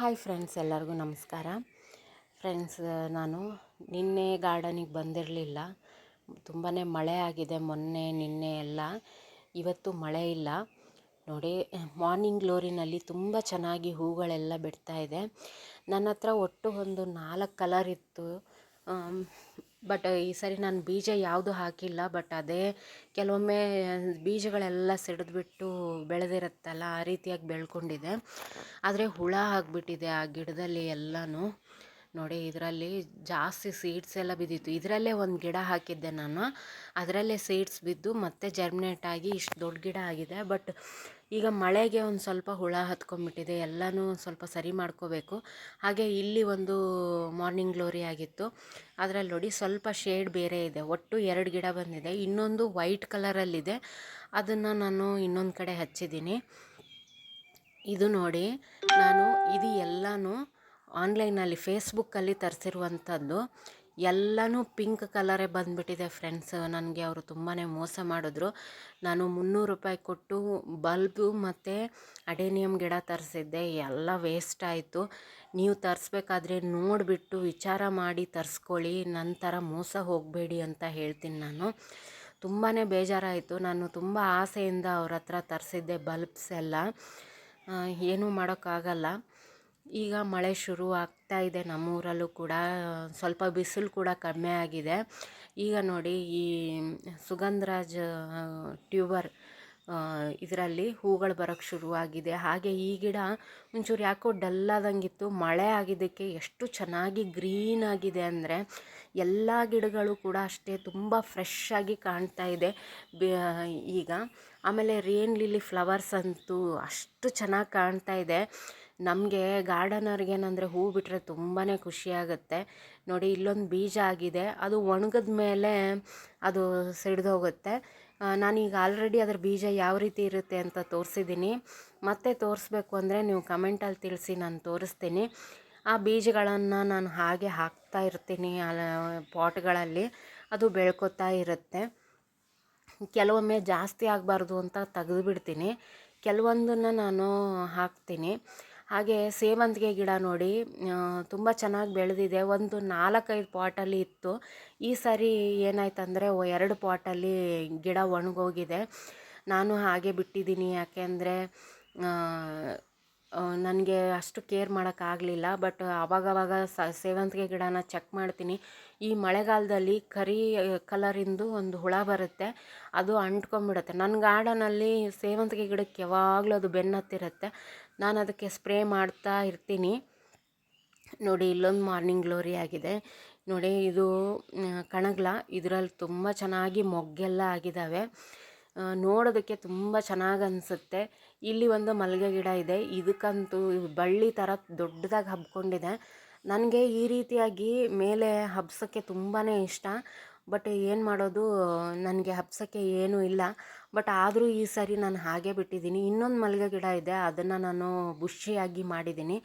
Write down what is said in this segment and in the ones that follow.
Hi friends, ಎಲ್ಲರಿಗೂ ನಮಸ್ಕಾರ. Friends, ನಾನು ನಿನ್ನೆ ಗಾರ್ಡನಿಗೆ ಬಂದಿರಲಿಲ್ಲ. ತುಂಬಾ ಮಳೆ ಆಗಿದೆ. ಮೊನ್ನೆ, ನಿನ್ನೆ ಎಲ್ಲ ಇವತ್ತು ಮಳೆ ಇಲ್ಲ. ನೋಡಿ, ಮಾರ್ನಿಂಗ್ ಗ್ಲೋರಿನಲ್ಲಿ ತುಂಬ ಚೆನ್ನಾಗಿ ಹೂಗಳೆಲ್ಲ ಬಿಡ್ತಾ ಇದೆ. ನನ್ನ ಹತ್ರ ಒಟ್ಟು ಒಂದು ನಾಲ್ಕು ಕಲರ್ ಇತ್ತು. ಬಟ್ ಈ ಸರಿ ನಾನು ಬೀಜ ಯಾವುದು ಹಾಕಿಲ್ಲ, ಬಟ್ ಅದೇ ಕೆಲವೊಮ್ಮೆ ಬೀಜಗಳೆಲ್ಲ ಸಿಡಿದ್ಬಿಟ್ಟು ಬೆಳೆದಿರುತ್ತಲ್ಲ, ಆ ರೀತಿಯಾಗಿ ಬೆಳ್ಕೊಂಡಿದೆ. ಆದರೆ ಹುಳ ಆಗಿಬಿಟ್ಟಿದೆ ಆ ಗಿಡದಲ್ಲಿ ಎಲ್ಲನೂ. ನೋಡಿ, ಇದರಲ್ಲಿ ಜಾಸ್ತಿ ಸೀಡ್ಸ್ ಎಲ್ಲ ಬಿದ್ದಿತ್ತು. ಇದರಲ್ಲೇ ಒಂದು ಗಿಡ ಹಾಕಿದ್ದೆ ನಾನು. ಅದರಲ್ಲೇ ಸೀಡ್ಸ್ ಬಿದ್ದು ಮತ್ತೆ ಜರ್ಮಿನೇಟ್ ಆಗಿ ಇಷ್ಟು ದೊಡ್ಡ ಗಿಡ ಆಗಿದೆ. ಬಟ್ ಈಗ ಮಳೆಗೆ ಒಂದು ಸ್ವಲ್ಪ ಹುಳ ಹತ್ಕೊಂಡ್ಬಿಟ್ಟಿದೆ ಎಲ್ಲನೂ ಸ್ವಲ್ಪ ಸರಿ ಮಾಡ್ಕೋಬೇಕು. ಹಾಗೆ ಇಲ್ಲಿ ಒಂದು ಮಾರ್ನಿಂಗ್ ಗ್ಲೋರಿ ಆಗಿತ್ತು. ಅದರಲ್ಲಿ ನೋಡಿ ಸ್ವಲ್ಪ ಶೇಡ್ ಬೇರೆ ಇದೆ, ಒಟ್ಟು ಎರಡು ಗಿಡ ಬಂದಿದೆ. ಇನ್ನೊಂದು ವೈಟ್ ಕಲರಲ್ಲಿದೆ ಅದನ್ನು ನಾನು ಇನ್ನೊಂದು ಕಡೆ ಹಚ್ಚಿದ್ದೀನಿ. ಇದು ನೋಡಿ, ನಾನು ಇದು ಎಲ್ಲನೂ ಆನ್ಲೈನಲ್ಲಿ ಫೇಸ್ಬುಕ್ಕಲ್ಲಿ ತರಿಸಿರುವಂಥದ್ದು ಎಲ್ಲನೂ ಪಿಂಕ್ ಕಲರೇ ಬಂದುಬಿಟ್ಟಿದೆ ಫ್ರೆಂಡ್ಸ್. ನನಗೆ ಅವರು ತುಂಬಾ ಮೋಸ ಮಾಡಿದ್ರು. ನಾನು ಮುನ್ನೂರು ರೂಪಾಯಿ ಕೊಟ್ಟು ಬಲ್ಬು ಮತ್ತು ಅಡೇನಿಯಮ್ ಗಿಡ ತರಿಸಿದ್ದೆ. ಎಲ್ಲ ವೇಸ್ಟ್ ಆಯಿತು. ನೀವು ತರಿಸ್ಬೇಕಾದ್ರೆ ನೋಡಿಬಿಟ್ಟು ವಿಚಾರ ಮಾಡಿ ತರಿಸ್ಕೊಳ್ಳಿ. ನಂತರ ಮೋಸ ಹೋಗಬೇಡಿ ಅಂತ ಹೇಳ್ತೀನಿ ನಾನು. ತುಂಬಾ ಬೇಜಾರಾಯಿತು. ನಾನು ತುಂಬ ಆಸೆಯಿಂದ ಅವ್ರ ಹತ್ರ ತರಿಸಿದ್ದೆ ಬಲ್ಬ್ಸ್ ಎಲ್ಲ. ಏನೂ ಮಾಡೋಕ್ಕಾಗಲ್ಲ. ಈಗ ಮಳೆ ಶುರು ಆಗ್ತಾ ಇದೆ ನಮ್ಮೂರಲ್ಲೂ ಕೂಡ, ಸ್ವಲ್ಪ ಬಿಸಿಲು ಕೂಡ ಕಡಿಮೆ ಆಗಿದೆ. ಈಗ ನೋಡಿ ಈ ಸುಗಂಧರಾಜ್ ಟ್ಯೂಬರ್ ಇದರಲ್ಲಿ ಹೂಗಳು ಬರೋಕ್ಕೆ ಶುರುವಾಗಿದೆ. ಹಾಗೆ ಈ ಗಿಡ ಒಂಚೂರು ಯಾಕೋ ಡಲ್ಲಾದಂಗಿತ್ತು. ಮಳೆ ಆಗಿದ್ದಕ್ಕೆ ಎಷ್ಟು ಚೆನ್ನಾಗಿ ಗ್ರೀನ್ ಆಗಿದೆ ಅಂದರೆ, ಎಲ್ಲ ಗಿಡಗಳು ಕೂಡ ಅಷ್ಟೇ ತುಂಬ ಫ್ರೆಶ್ ಆಗಿ ಕಾಣ್ತಾ ಇದೆ. ಈಗ ಆಮೇಲೆ ರೇನ್ ಲಿಲಿ ಫ್ಲವರ್ಸ್ ಅಂತೂ ಅಷ್ಟು ಚೆನ್ನಾಗಿ ಕಾಣ್ತಾ ಇದೆ. ನಮಗೆ ಗಾರ್ಡನರ್ಗೆ ಏನಂದರೆ ಹೂ ಬಿಟ್ಟರೆ ತುಂಬಾ ಖುಷಿಯಾಗುತ್ತೆ ನೋಡಿ, ಇಲ್ಲೊಂದು ಬೀಜ ಆಗಿದೆ. ಅದು ಒಣಗಿದ ಮೇಲೆ ಅದು ಸಿಡ್ದೋಗುತ್ತೆ ನಾನೀಗ ಆಲ್ರೆಡಿ ಅದರ ಬೀಜ ಯಾವ ರೀತಿ ಇರುತ್ತೆ ಅಂತ ತೋರಿಸಿದ್ದೀನಿ ಮತ್ತೆ ತೋರಿಸ್ಬೇಕು ಅಂದರೆ ನೀವು ಕಮೆಂಟಲ್ಲಿ ತಿಳಿಸಿ ನಾನು ತೋರಿಸ್ತೀನಿ. ಆ ಬೀಜಗಳನ್ನು ನಾನು ಹಾಗೆ ಹಾಕ್ತಾ ಇರ್ತೀನಿ ಪಾಟ್ಗಳಲ್ಲಿ ಅದು ಬೆಳ್ಕೊತಾ ಇರುತ್ತೆ. ಕೆಲವೊಮ್ಮೆ ಜಾಸ್ತಿ ಆಗಬಾರ್ದು ಅಂತ ತೆಗೆದುಬಿಡ್ತೀನಿ. ಕೆಲವೊಂದನ್ನು ನಾನು ಹಾಕ್ತೀನಿ. ಹಾಗೆ ಸೇವಂತಿಗೆ ಗಿಡ ನೋಡಿ ತುಂಬ ಚೆನ್ನಾಗಿ ಬೆಳೆದಿದೆ. ಒಂದು ನಾಲ್ಕೈದು ಪಾಟಲ್ಲಿ ಇತ್ತು. ಈ ಸಾರಿ ಏನಾಯ್ತಂದರೆ ಎರಡು ಪಾಟಲ್ಲಿ ಗಿಡ ಒಣಗೋಗಿದೆ. ನಾನು ಹಾಗೆ ಬಿಟ್ಟಿದ್ದೀನಿ. ಯಾಕೆಂದರೆ ನನಗೆ ಅಷ್ಟು ಕೇರ್ ಮಾಡೋಕ್ಕಾಗಲಿಲ್ಲ. ಬಟ್ ಆವಾಗವಾಗ ಸೇವಂತಿಗೆ ಗಿಡನ ಚೆಕ್ ಮಾಡ್ತೀನಿ. ಈ ಮಳೆಗಾಲದಲ್ಲಿ ಕರಿ ಕಲರಿಂದು ಒಂದು ಹುಳ ಬರುತ್ತೆ. ಅದು ಅಂಟ್ಕೊಂಡ್ಬಿಡುತ್ತೆ ನನ್ನ ಗಾರ್ಡನಲ್ಲಿ ಸೇವಂತಿಗೆ ಗಿಡಕ್ಕೆ ಯಾವಾಗಲೂ ಅದು ಬೆನ್ನತ್ತಿರುತ್ತೆ. ನಾನು ಅದಕ್ಕೆ ಸ್ಪ್ರೇ ಮಾಡ್ತಾ ಇರ್ತೀನಿ. ನೋಡಿ, ಇಲ್ಲೊಂದು ಮಾರ್ನಿಂಗ್ ಗ್ಲೋರಿ ಆಗಿದೆ. ನೋಡಿ, ಇದು ಕಣಗ್ಲ. ಇದರಲ್ಲಿ ತುಂಬ ಚೆನ್ನಾಗಿ ಮೊಗ್ಗೆಲ್ಲ ಆಗಿದ್ದಾವೆ ನೋಡೋದಕ್ಕೆ ತುಂಬ ಚೆನ್ನಾಗಿ ಅನಿಸುತ್ತೆ. ಇಲ್ಲಿ ಒಂದು ಮಲ್ಲಿಗೆ ಗಿಡ ಇದೆ. ಇದಕ್ಕಂತೂ ಬಳ್ಳಿ ಥರ ದೊಡ್ಡದಾಗಿ ಹಬ್ಕೊಂಡಿದೆ. ನನಗೆ ಈ ರೀತಿಯಾಗಿ ಮೇಲೆ ಹಬ್ಸೋಕ್ಕೆ ತುಂಬಾ ಇಷ್ಟ. ಬಟ್ ಏನು ಮಾಡೋದು, ನನಗೆ ಹಬ್ಸೋಕ್ಕೆ ಏನೂ ಇಲ್ಲ. ಬಟ್ ಆದರೂ ಈ ಸಾರಿ ನಾನು ಹಾಗೆ ಬಿಟ್ಟಿದ್ದೀನಿ. ಇನ್ನೊಂದು ಮಲ್ಲಿಗೆ ಗಿಡ ಇದೆ, ಅದನ್ನು ನಾನು ಬುಷಿಯಾಗಿ ಮಾಡಿದ್ದೀನಿ.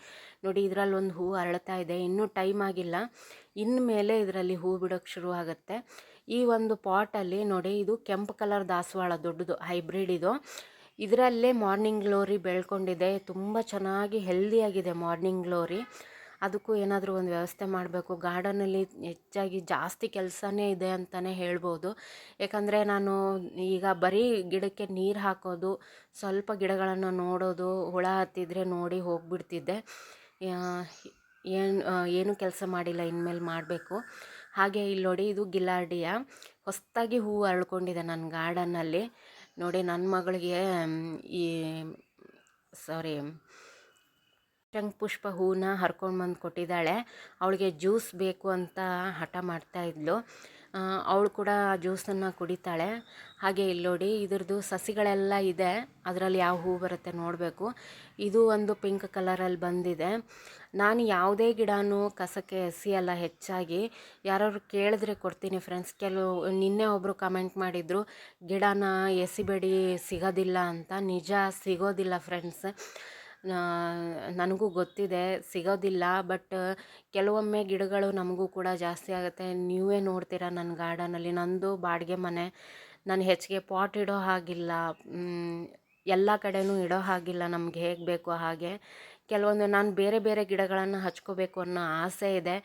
ನೋಡಿ, ಇದರಲ್ಲಿ ಒಂದು ಹೂ ಅರಳ್ತಾ ಇದೆ. ಇನ್ನೂ ಟೈಮ್ ಆಗಿಲ್ಲ. ಇನ್ಮೇಲೆ ಇದರಲ್ಲಿ ಹೂ ಬಿಡೋಕ್ಕೆ ಶುರು ಆಗುತ್ತೆ. ಈ ಒಂದು ಪಾಟಲ್ಲಿ ನೋಡಿ, ಇದು ಕೆಂಪು ಕಲರ್ ದಾಸವಾಳ, ದೊಡ್ಡದು, ಹೈಬ್ರಿಡ್ ಇದು. ಇದರಲ್ಲೇ ಮಾರ್ನಿಂಗ್ ಗ್ಲೋರಿ ಬೆಳ್ಕೊಂಡಿದೆ. ತುಂಬ ಚೆನ್ನಾಗಿ ಹೆಲ್ದಿಯಾಗಿದೆ ಮಾರ್ನಿಂಗ್ ಗ್ಲೋರಿ. ಅದಕ್ಕೂ ಏನಾದರೂ ಒಂದು ವ್ಯವಸ್ಥೆ ಮಾಡಬೇಕು. ಗಾರ್ಡನಲ್ಲಿ ಹೆಚ್ಚಾಗಿ ಜಾಸ್ತಿ ಕೆಲಸನೇ ಇದೆ ಅಂತಲೇ ಹೇಳ್ಬೋದು. ಯಾಕಂದರೆ ನಾನು ಈಗ ಬರೀ ಗಿಡಕ್ಕೆ ನೀರು ಹಾಕೋದು, ಸ್ವಲ್ಪ ಗಿಡಗಳನ್ನು ನೋಡೋದು, ಹುಳ ಹತ್ತಿದ್ರೆ ನೋಡಿ ಹೋಗಿಬಿಡ್ತಿದ್ದೆ. ಏನು ಏನು ಕೆಲಸ ಮಾಡಿಲ್ಲ, ಇನ್ಮೇಲೆ ಮಾಡಬೇಕು. ಹಾಗೆ ಇಲ್ಲಿ ನೋಡಿ ಇದು ಗಿಲಾರ್ಡಿಯ ಹೊಸದಾಗಿ ಹೂ ಅರಳ್ಕೊಂಡಿದೆ ನನ್ನ ಗಾರ್ಡನ್ನಲ್ಲಿ ನೋಡಿ ನನ್ನ ಮಗಳಿಗೆ, ಈ ಸಾರಿ ಪುಷ್ಪ ಹೂವನ್ನ ಹರ್ಕೊಂಡು ಬಂದು ಕೊಟ್ಟಿದ್ದಾಳೆ. ಅವಳಿಗೆ ಜ್ಯೂಸ್ ಬೇಕು ಅಂತ ಹಠ ಮಾಡ್ತಾ ಇದ್ಲು. ಅವಳು ಕೂಡ ಜ್ಯೂಸನ್ನು ಕುಡಿತಾಳೆ. ಹಾಗೆ ಇಲ್ಲಿ ನೋಡಿ, ಇದ್ರದ್ದು ಸಸಿಗಳೆಲ್ಲ ಇದೆ. ಅದರಲ್ಲಿ ಯಾವ ಹೂ ಬರುತ್ತೆ ನೋಡಬೇಕು. ಇದು ಒಂದು ಪಿಂಕ್ ಕಲರಲ್ಲಿ ಬಂದಿದೆ. ನಾನು ಯಾವುದೇ ಗಿಡನೂ ಕಸಕ್ಕೆ ಎಸೆಯಲ್ಲ ಹೆಚ್ಚಾಗಿ. ಯಾರಾದ್ರು ಕೇಳಿದ್ರೆ ಕೊಡ್ತೀನಿ ಫ್ರೆಂಡ್ಸ್. ಕೆಲವು, ನಿನ್ನೆ ಒಬ್ಬರು ಕಮೆಂಟ್ ಮಾಡಿದರು, ಗಿಡನ ಎಸಿಬೇಡಿ, ಸಿಗೋದಿಲ್ಲ ಅಂತ. ನಿಜ ಸಿಗೋದಿಲ್ಲ ಫ್ರೆಂಡ್ಸ್. ನನಗೂ ಗೊತ್ತಿದೆ, ಸಿಗೋದಿಲ್ಲ, ಬಟ್, ಕೆಲವೊಮ್ಮೆ ಗಿಡಗಳು ನಮಗೂ ಕೂಡ ಜಾಸ್ತಿ ಆಗುತ್ತೆ. ನೀವೇ ನೋಡ್ತೀರ ನನ್ನ ಗಾರ್ಡನಲ್ಲಿ? ನನ್ನದು ಬಾಡಿಗೆ ಮನೆ, ನಾನು ಹೆಚ್ಚಿಗೆ ಪಾಟ್ ಇಡೋ ಹಾಗಿಲ್ಲ. ಎಲ್ಲ ಕಡೆಯೂ ಇಡೋ ಹಾಗಿಲ್ಲ ನಮ್ಗೆ ಹೇಗೆ ಬೇಕೋ ಹಾಗೆ. ಕೆಲವೊಂದು ನಾನು ಬೇರೆ ಬೇರೆ ಗಿಡಗಳನ್ನು ಹಚ್ಕೋಬೇಕು ಅನ್ನೋ ಆಸೆ ಇದೆ.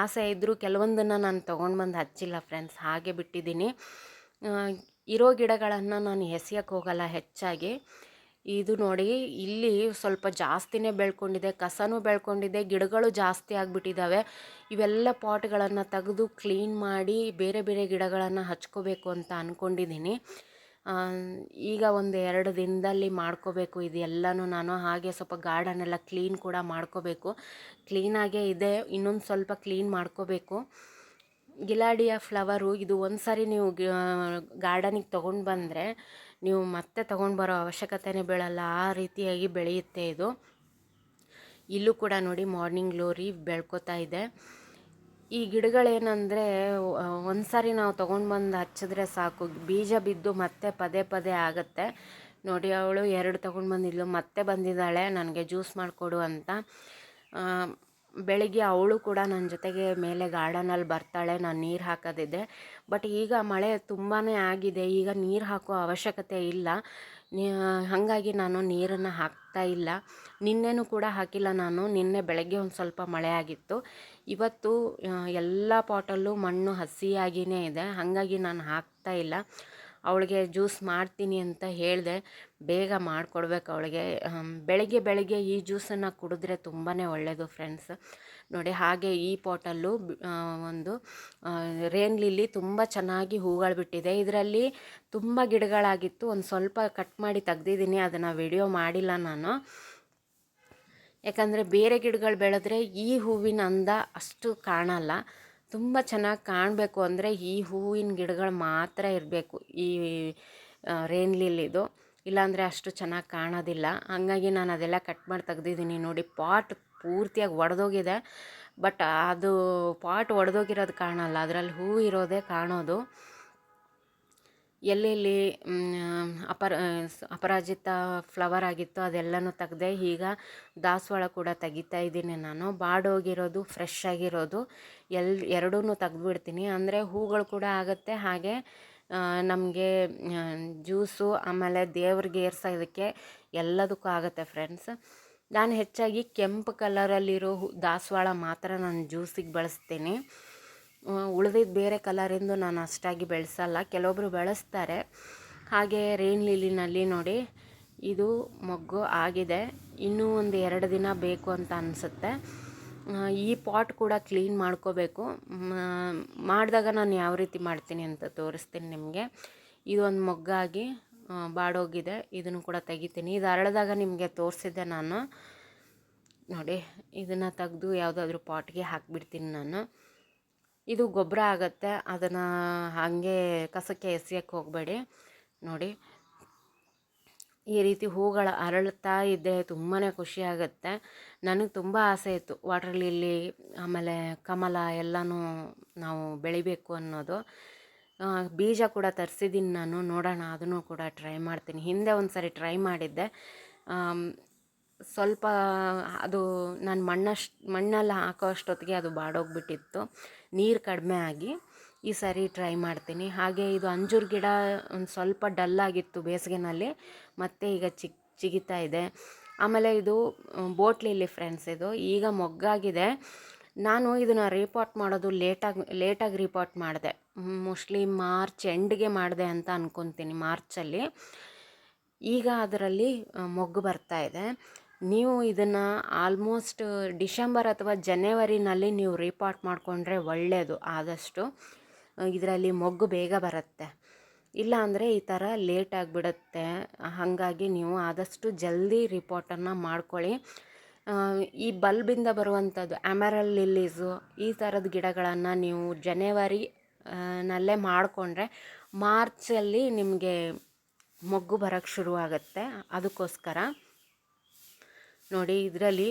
ಆಸೆ ಇದ್ದರೂ ಕೆಲವೊಂದನ್ನು ನಾನು ತೊಗೊಂಡು ಬಂದು ಹಚ್ಚಿಲ್ಲ ಫ್ರೆಂಡ್ಸ್, ಹಾಗೆ ಬಿಟ್ಟಿದ್ದೀನಿ. ಇರೋ ಗಿಡಗಳನ್ನು ನಾನು ಎಸೆಯೋಕ್ಕೆ ಹೋಗಲ್ಲ ಹೆಚ್ಚಾಗಿ. ಇದು ನೋಡಿ ಇಲ್ಲಿ ಸ್ವಲ್ಪ ಜಾಸ್ತಿನೇ ಬೆಳ್ಕೊಂಡಿದೆ, ಕಸನೂ ಬೆಳ್ಕೊಂಡಿದೆ, ಗಿಡಗಳು ಜಾಸ್ತಿ ಆಗಿಬಿಟ್ಟಿದ್ದಾವೆ ಇವೆಲ್ಲ ಪಾಟ್ಗಳನ್ನು ತೆಗೆದು ಕ್ಲೀನ್ ಮಾಡಿ ಬೇರೆ ಬೇರೆ ಗಿಡಗಳನ್ನು ಹಚ್ಕೋಬೇಕು ಅಂತ ಅಂದ್ಕೊಂಡಿದ್ದೀನಿ ಈಗ ಒಂದು ಎರಡು ದಿನದಲ್ಲಿ ಮಾಡ್ಕೋಬೇಕು ಇದೆಲ್ಲನೂ ನಾನು. ಹಾಗೆ ಸ್ವಲ್ಪ ಗಾರ್ಡನೆಲ್ಲ ಕ್ಲೀನ್ ಕೂಡ ಮಾಡ್ಕೋಬೇಕು. ಕ್ಲೀನಾಗೇ ಇದೆ, ಇನ್ನೊಂದು ಸ್ವಲ್ಪ ಕ್ಲೀನ್ ಮಾಡ್ಕೋಬೇಕು. ಗಿಲಾಡಿಯ ಫ್ಲವರು ಇದು ಒಂದು ಸಾರಿ ನೀವು ಗಾರ್ಡನಿಗೆ ತೊಗೊಂಡು ಬಂದರೆ ನೀವು ಮತ್ತೆ ತೊಗೊಂಡು ಬರೋ ಅವಶ್ಯಕತೆನೇ ಬೀಳಲ್ಲ. ಆ ರೀತಿಯಾಗಿ ಬೆಳೆಯುತ್ತೆ ಇದು. ಇಲ್ಲೂ ಕೂಡ ನೋಡಿ ಮಾರ್ನಿಂಗ್ ಗ್ಲೋರಿ ಬೆಳ್ಕೋತಾ ಇದೆ. ಈ ಗಿಡಗಳೇನೆಂದರೆ ಒಂದು ಸಾರಿ ನಾವು ತೊಗೊಂಡು ಬಂದು ಹಚ್ಚಿದ್ರೆ ಸಾಕು. ಬೀಜ ಬಿದ್ದು ಮತ್ತೆ ಪದೇ ಪದೇ ಆಗುತ್ತೆ. ನೋಡಿ, ಅವಳು ಎರಡು ತೊಗೊಂಡು ಬಂದಿದ್ಲು. ಮತ್ತೆ ಬಂದಿದ್ದಾಳೆ. ನನಗೆ ಜ್ಯೂಸ್ ಮಾಡಿಕೊಡು ಅಂತ. ಬೆಳಿಗ್ಗೆ ಅವಳು ಕೂಡ ನನ್ನ ಜೊತೆಗೆ ಮೇಲೆ ಗಾರ್ಡನಲ್ಲಿ ಬರ್ತಾಳೆ, ನಾನು ನೀರು ಹಾಕೋದಿದ್ದೆ. ಬಟ್ ಈಗ ಮಳೆ ತುಂಬಾ ಆಗಿದೆ, ಈಗ ನೀರು ಹಾಕೋ ಅವಶ್ಯಕತೆ ಇಲ್ಲ. ಹಾಗಾಗಿ ನಾನು ನೀರನ್ನು ಹಾಕ್ತಾ ಇಲ್ಲ. ನಿನ್ನೆನೂ ಕೂಡ ಹಾಕಿಲ್ಲ ನಾನು, ನಿನ್ನೆ ಬೆಳಗ್ಗೆ ಒಂದು ಸ್ವಲ್ಪ ಮಳೆ ಆಗಿತ್ತು. ಇವತ್ತು ಎಲ್ಲ ಪಾಟಲ್ಲೂ ಮಣ್ಣು ಹಸಿಯಾಗಿಯೇ ಇದೆ, ಹಾಗಾಗಿ ನಾನು ಹಾಕ್ತಾ ಇಲ್ಲ. ಅವಳಿಗೆ ಜ್ಯೂಸ್ ಮಾಡ್ತೀನಿ ಅಂತ ಹೇಳಿದೆ, ಬೇಗ ಮಾಡಿಕೊಡ್ಬೇಕು ಅವಳಿಗೆ. ಬೆಳಗ್ಗೆ ಬೆಳಗ್ಗೆ ಈ ಜ್ಯೂಸನ್ನು ಕುಡಿದ್ರೆ ತುಂಬಾ ಒಳ್ಳೆಯದು ಫ್ರೆಂಡ್ಸ್. ನೋಡಿ ಹಾಗೆ ಈ ಪಾಟಲ್ಲು ಒಂದು ರೇನ್ ಲಿಲ್ಲಿ ತುಂಬ ಚೆನ್ನಾಗಿ ಹೂಗಳು ಬಿಟ್ಟಿದೆ. ಇದರಲ್ಲಿ ತುಂಬ ಗಿಡಗಳಾಗಿತ್ತು. ಒಂದು ಸ್ವಲ್ಪ ಕಟ್ ಮಾಡಿ ತೆಗ್ದಿದ್ದೀನಿ, ಅದನ್ನು ವಿಡಿಯೋ ಮಾಡಿಲ್ಲ ನಾನು. ಯಾಕಂದರೆ ಬೇರೆ ಗಿಡಗಳು ಬೆಳೆದ್ರೆ ಈ ಹೂವಿನ ಅಂದ ಅಷ್ಟು ಕಾಣಲ್ಲ. ತುಂಬ ಚೆನ್ನಾಗಿ ಕಾಣಬೇಕು ಅಂದರೆ ಈ ಹೂವಿನ ಗಿಡಗಳು ಮಾತ್ರ ಇರಬೇಕು. ಈ ರೇನ್ ಲಿಲ್ಲಿದು ಇಲ್ಲಾಂದರೆ ಅಷ್ಟು ಚೆನ್ನಾಗಿ ಕಾಣೋದಿಲ್ಲ. ಹಾಗಾಗಿ ನಾನು ಅದೆಲ್ಲ ಕಟ್ ಮಾಡಿ ತೆಗ್ದಿದ್ದೀನಿ ನೋಡಿ. ಪಾಟ್ ಪೂರ್ತಿಯಾಗಿ ಒಡೆದೋಗಿದೆ. ಬಟ್ ಅದು ಪಾಟ್ ಒಡೆದೋಗಿರೋದು ಕಾಣಲ್ಲ. ಅದರಲ್ಲಿ ಹೂ ಇರೋದೇ ಕಾಣೋದು. ಎಲ್ಲೆಲ್ಲಿ ಅಪರ, ಅಪರಾಜಿತ ಫ್ಲವರ್ ಆಗಿತ್ತು ಅದೆಲ್ಲನೂ ತೆಗ್ದೆ ಈಗ ದಾಸವಾಳ ಕೂಡ ತೆಗಿತಾ ಇದ್ದೀನಿ ನಾನು. ಬಾಡೋಗಿರೋದು ಫ್ರೆಶ್ ಆಗಿರೋದು, ಎಲ್ ಎರಡೂ ತೆಗ್ದುಬಿಡ್ತೀನಿ. ಅಂದರೆ ಹೂಗಳು ಕೂಡ ಆಗುತ್ತೆ. ಹಾಗೆ ನಮಗೆ ಜ್ಯೂಸು, ಆಮೇಲೆ ದೇವ್ರಿಗೆ ಏರ್ಸೋದಕ್ಕೆ ಎಲ್ಲದಕ್ಕೂ ಆಗುತ್ತೆ ಫ್ರೆಂಡ್ಸ್ ನಾನು ಹೆಚ್ಚಾಗಿ ಕೆಂಪು ಕಲರಲ್ಲಿರೋ ಹೂ, ದಾಸವಾಳ ಮಾತ್ರ ನಾನು ಜ್ಯೂಸಿಗೆ ಬಳಸ್ತೀನಿ. ಉಳಿದಿದ್ದು ಬೇರೆ ಕಲರಿಂದು ನಾನು ಅಷ್ಟಾಗಿ ಬೆಳೆಸಲ್ಲ. ಕೆಲವೊಬ್ಬರು ಬೆಳೆಸ್ತಾರೆ. ಹಾಗೆ ರೇನ್ ಲಿಲಿನಲ್ಲಿ ನೋಡಿ ಇದು ಮೊಗ್ಗು ಆಗಿದೆ. ಇನ್ನೂ ಒಂದು ಎರಡು ದಿನ ಬೇಕು ಅಂತ ಅನಿಸುತ್ತೆ. ಈ ಪಾಟ್ ಕೂಡ ಕ್ಲೀನ್ ಮಾಡ್ಕೋಬೇಕು. ಮಾಡಿದಾಗ ನಾನು ಯಾವ ರೀತಿ ಮಾಡ್ತೀನಿ ಅಂತ ತೋರಿಸ್ತೀನಿ ನಿಮಗೆ. ಇದೊಂದು ಮೊಗ್ಗಾಗಿ ಬಾಡೋಗಿದೆ. ಇದನ್ನು ಕೂಡ ತೆಗಿತೀನಿ. ಇದು ಅರಳಿದಾಗ ನಿಮಗೆ ತೋರಿಸಿದ್ದೆ ನಾನು. ನೋಡಿ, ಇದನ್ನು ತೆಗೆದು ಯಾವುದಾದ್ರೂ ಪಾಟ್ಗೆ ಹಾಕಿಬಿಡ್ತೀನಿ ನಾನು. ಇದು ಗೊಬ್ಬರ ಆಗುತ್ತೆ, ಅದನ್ನು ಹಾಗೆ ಕಸಕ್ಕೆ ಎಸೆಯೋಕ್ಕೆ ಹೋಗಬೇಡಿ. ನೋಡಿ, ಈ ರೀತಿ ಹೂಗಳ ಅರಳ್ತಾ ಇದ್ದೆ ತುಂಬಾ ಖುಷಿ ಆಗುತ್ತೆ. ನನಗೆ ತುಂಬ ಆಸೆ ಇತ್ತು ವಾಟರ್ ಲಿಲ್ಲಿ ಆಮೇಲೆ ಕಮಲ ಎಲ್ಲನೂ ನಾವು ಬೆಳಿಬೇಕು ಅನ್ನೋದು. ಬೀಜ ಕೂಡ ತರಿಸಿದ್ದೀನಿ ನಾನು, ನೋಡೋಣ, ಅದನ್ನು ಕೂಡ ಟ್ರೈ ಮಾಡ್ತೀನಿ. ಹಿಂದೆ ಒಂದು ಸರಿ ಟ್ರೈ ಮಾಡಿದ್ದೆ ಸ್ವಲ್ಪ ಅದು ನಾನು ಮಣ್ಣಷ್ಟು, ಮಣ್ಣಲ್ಲಿ ಹಾಕೋ ಅಷ್ಟೊತ್ತಿಗೆ ಅದು ಬಾಡೋಗ್ಬಿಟ್ಟಿತ್ತು. ನೀರು ಕಡಿಮೆ ಆಗಿ ಈ ಸರಿ ಟ್ರೈ ಮಾಡ್ತೀನಿ. ಹಾಗೆ ಇದು ಅಂಜೂರ ಗಿಡ ಒಂದು ಸ್ವಲ್ಪ ಡಲ್ಲಾಗಿತ್ತು ಬೇಸಿಗೆನಲ್ಲಿ, ಮತ್ತೆ ಈಗ ಚಿಕ್, ಚಿಗಿತಾ ಇದೆ. ಆಮೇಲೆ ಇದು ಬೋಟ್ಲಿಲಿ ಫ್ರೆಂಡ್ಸ್ ಇದು. ಈಗ ಮೊಗ್ಗಾಗಿದೆ. ನಾನು ಇದನ್ನು ರಿಪೋರ್ಟ್ ಮಾಡೋದು ಲೇಟಾಗಿ ಲೇಟಾಗಿ ರಿಪೋರ್ಟ್ ಮಾಡಿದೆ. ಮೋಸ್ಟ್ಲಿ ಮಾರ್ಚ್ ಎಂಡ್ಗೆ ಮಾಡಿದೆ ಅಂತ ಅಂದ್ಕೊತೀನಿ ಮಾರ್ಚಲ್ಲಿ ಈಗ ಅದರಲ್ಲಿ ಮೊಗ್ಗು ಬರ್ತಾ ಇದೆ. ನೀವು ಇದನ್ನು ಆಲ್ಮೋಸ್ಟ್ ಡಿಸೆಂಬರ್ ಅಥವಾ ಜನವರಿನಲ್ಲಿ ನೀವು ರಿಪೋರ್ಟ್ ಮಾಡಿಕೊಂಡ್ರೆ ಒಳ್ಳೆಯದು ಆದಷ್ಟು. ಇದರಲ್ಲಿ ಮೊಗ್ಗು ಬೇಗ ಬರುತ್ತೆ. ಇಲ್ಲ ಅಂದರೆ ಈ ಥರ ಲೇಟ್ ಆಗಿಬಿಡುತ್ತೆ. ಹಾಗಾಗಿ ನೀವು ಆದಷ್ಟು ಜಲ್ದಿ ರಿಪೋರ್ಟನ್ನು ಮಾಡ್ಕೊಳ್ಳಿ. ಈ ಬಲ್ಬಿಂದ ಬರುವಂಥದ್ದು ಅಮೆರಲ್ ಲಿಲ್ಲೀಸು ಈ ಥರದ ಗಿಡಗಳನ್ನು ನೀವು ಜನವರಿ ನಲ್ಲೇ ಮಾಡಿಕೊಂಡ್ರೆ ಮಾರ್ಚಲ್ಲಿ ನಿಮಗೆ ಮೊಗ್ಗು ಬರೋಕ್ಕೆ ಶುರುವಾಗುತ್ತೆ. ಅದಕ್ಕೋಸ್ಕರ. ನೋಡಿ ಇದರಲ್ಲಿ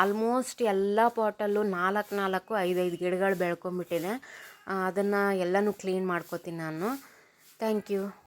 ಆಲ್ಮೋಸ್ಟ್ ಎಲ್ಲ ಪಾಟಲ್ಲೂ ನಾಲ್ಕು ನಾಲ್ಕು ಐದೈದು ಗಿಡಗಳು ಬೆಳ್ಕೊಂಬಿಟ್ಟಿದೆ. ಅದನ್ನು ಎಲ್ಲನೂ ಕ್ಲೀನ್ ಮಾಡ್ಕೋತೀನಿ ನಾನು. Thank you